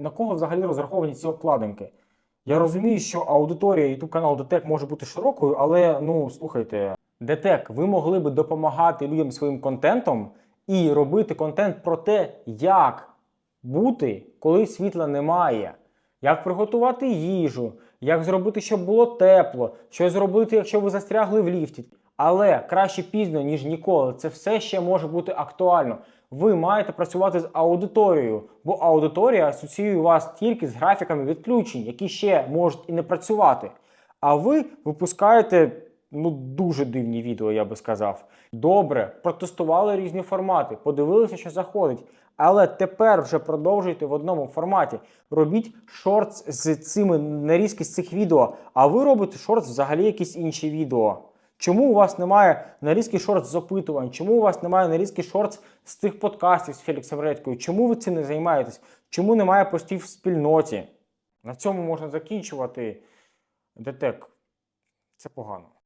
На кого взагалі розраховані ці обкладинки? Я розумію, що аудиторія YouTube каналу ДТЕК може бути широкою, але ну слухайте, ДТЕК, ви могли би допомагати людям своїм контентом і робити контент про те, як бути, коли світла немає, як приготувати їжу, як зробити, щоб було тепло, що зробити, якщо ви застрягли в ліфті. Але краще пізно, ніж ніколи. Це все ще може бути актуально. Ви маєте працювати з аудиторією, бо аудиторія асоціює вас тільки з графіками відключень, які ще можуть і не працювати. А ви випускаєте ну дуже дивні відео, я би сказав. Добре, протестували різні формати, подивилися, що заходить. Але тепер вже продовжуйте в одному форматі. Робіть шортс з цими нарізки з цих відео, а ви робите шортс взагалі якісь інші відео. Чому у вас немає нарізки шорт з опитувань? Чому у вас немає нарізки шорт з тих подкастів з Феліксом Редькою? Чому ви цим не займаєтесь? Чому немає постів в спільноті? На цьому можна закінчувати. Детек, Це погано.